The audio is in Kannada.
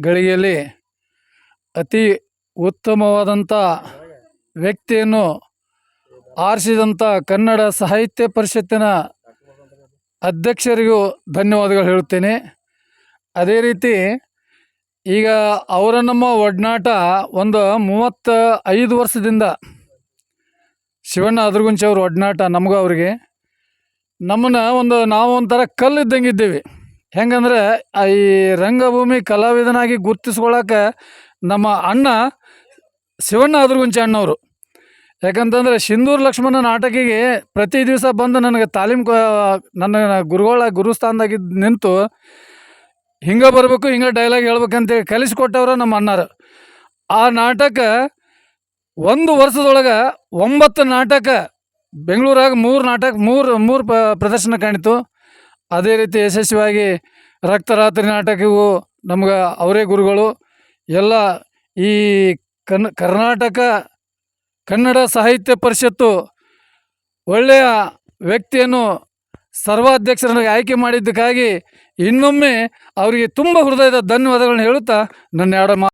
ಗಳಿಗೆಯಲ್ಲಿ ಅತಿ ಉತ್ತಮವಾದಂಥ ವ್ಯಕ್ತಿಯನ್ನು ಆರಿಸಿದಂಥ ಕನ್ನಡ ಸಾಹಿತ್ಯ ಪರಿಷತ್ತಿನ ಅಧ್ಯಕ್ಷರಿಗೂ ಧನ್ಯವಾದಗಳು ಹೇಳುತ್ತೇನೆ. ಅದೇ ರೀತಿ ಈಗ ಅವರ ನಮ್ಮ ಒಡನಾಟ ಒಂದು ಮೂವತ್ತ ಐದು ವರ್ಷದಿಂದ ಶಿವಣ್ಣ ಅದ್ರಗುಂಚಿ ಅವ್ರ ಒಡನಾಟ ನಮಗೂ ಅವರಿಗೆ. ನಮ್ಮನ್ನು ಒಂದು ನಾವು ಒಂಥರ ಕಲ್ಲು ಇದ್ದಂಗೆ ಇದ್ದೀವಿ. ಹೆಂಗಂದ್ರೆ ಈ ರಂಗಭೂಮಿ ಕಲಾವಿದನಾಗಿ ಗುರ್ತಿಸ್ಕೊಳಕ್ಕೆ ನಮ್ಮ ಅಣ್ಣ ಶಿವಣ್ಣ ಅದ್ರಗುಂಚಿ ಅಣ್ಣವರು. ಯಾಕಂತಂದರೆ ಸಿಂಧೂರು ಲಕ್ಷ್ಮಣ ನಾಟಕಿಗೆ ಪ್ರತಿ ದಿವಸ ಬಂದು ನನಗೆ ತಾಲೀಮ್ ನನ್ನ ಗುರುಗಳ ಗುರುಸ್ಥಾನದಾಗಿದ್ದು ನಿಂತು ಹಿಂಗೆ ಬರಬೇಕು, ಹಿಂಗೆ ಡೈಲಾಗ್ ಹೇಳ್ಬೇಕಂತೇಳಿ ಕಲಿಸ್ಕೊಟ್ಟವ್ರ ನಮ್ಮ ಅಣ್ಣಾರು. ಆ ನಾಟಕ ಒಂದು ವರ್ಷದೊಳಗೆ ಒಂಬತ್ತು ನಾಟಕ ಬೆಂಗಳೂರಾಗ ಮೂರು ನಾಟಕ, ಮೂರು ಮೂರು ಪ್ರದರ್ಶನ ಕಾಣಿತು. ಅದೇ ರೀತಿ ಯಶಸ್ವಿಯಾಗಿ ರಕ್ತರಾತ್ರಿ ನಾಟಕವು ನಮ್ಗೆ ಅವರೇ ಗುರುಗಳು. ಎಲ್ಲ ಈ ಕನ್, ಕರ್ನಾಟಕ ಕನ್ನಡ ಸಾಹಿತ್ಯ ಪರಿಷತ್ತು ಒಳ್ಳೆಯ ವ್ಯಕ್ತಿಯನ್ನು ಸರ್ವಾಧ್ಯಕ್ಷರನ್ನಾಗಿ ಆಯ್ಕೆ ಮಾಡಿದ್ದಕ್ಕಾಗಿ ಇನ್ನೊಮ್ಮೆ ಅವರಿಗೆ ತುಂಬ ಹೃದಯದ ಧನ್ಯವಾದಗಳನ್ನು ಹೇಳುತ್ತಾ ನನ್ನ ಎರಡು ಮಾ